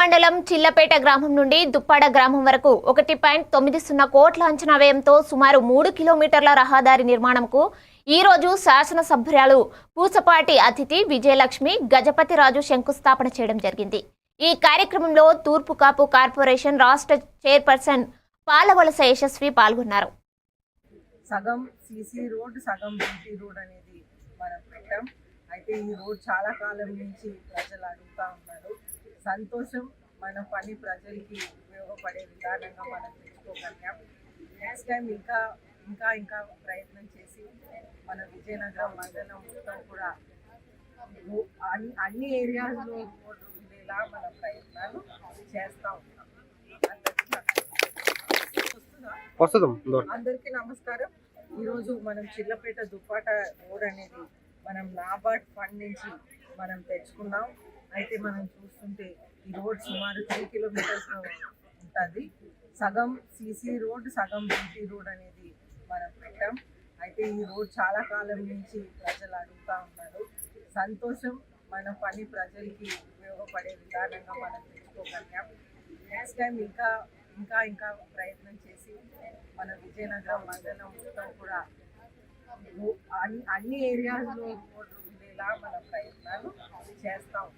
మండలం చిల్లపేట గ్రామం నుండి దుప్పాడ గ్రామం వరకు ఒకటి పాయింట్ తొమ్మిది సున్నా కోట్ల అంచనా వ్యయంతో సుమారు మూడు కిలోమీటర్ల రహదారి నిర్మాణంకు ఈరోజు శాసనసభ్యురాలు పూసపాటి అతిథి విజయలక్ష్మి గజపతిరాజు శంకుస్థాపన చేయడం జరిగింది. ఈ కార్యక్రమంలో తూర్పు కాపు కార్పొరేషన్ రాష్ట్ర చైర్పర్సన్ పాలవలస యశస్వి పాల్గొన్నారు. సగం సీసీ రోడ్ సగం బీటీ రోడ్ అనేది మనం రోడ్ చాలా కాలం నుంచి ప్రజలు అడుగుతూ ఉన్నారు. సంతోషం మన పని ప్రజలకి ఉపయోగపడే విధానంగా మనం తెచ్చుకోగలిగాం నెక్స్ట్ టైం ఇంకా ఇంకా ఇంకా ప్రయత్నం చేసి మన విజయనగరం మండలం మొత్తం కూడా అన్ని అన్ని ఏరియాస్లో రోడ్డు ఉండేలా మన ప్రయత్నాలు చేస్తూ ఉంటాం అందరికీ నమస్కారం. ఈరోజు మనం చిల్లపేట దుప్పాట రోడ్ అనేది మనం నాబార్డ్ ఫండ్ నుంచి మనం తెచ్చుకున్నాం. అయితే మనం చూస్తుంటే ఈ రోడ్ సుమారు త్రీ కిలోమీటర్స్ ఉంటుంది. సగం సీసీ రోడ్ సగం బీటీ రోడ్ అనేది మనం పెట్టాం. అయితే ఈ రోడ్ చాలా కాలం నుంచి ప్రజలు అడుగుతూ ఉన్నారు. సంతోషం మన పని ప్రజలకి ఉపయోగపడే విధానంగా మనం తెచ్చుకోగలిగాం. నెక్స్ట్ టైం ఇంకా ఇంకా ఇంకా ప్రయత్నం చేసి మన విజయనగరం మండలం మొత్తం కూడా అన్ని అన్ని ఉండేలా మన ప్రయత్నాలు చేస్తాం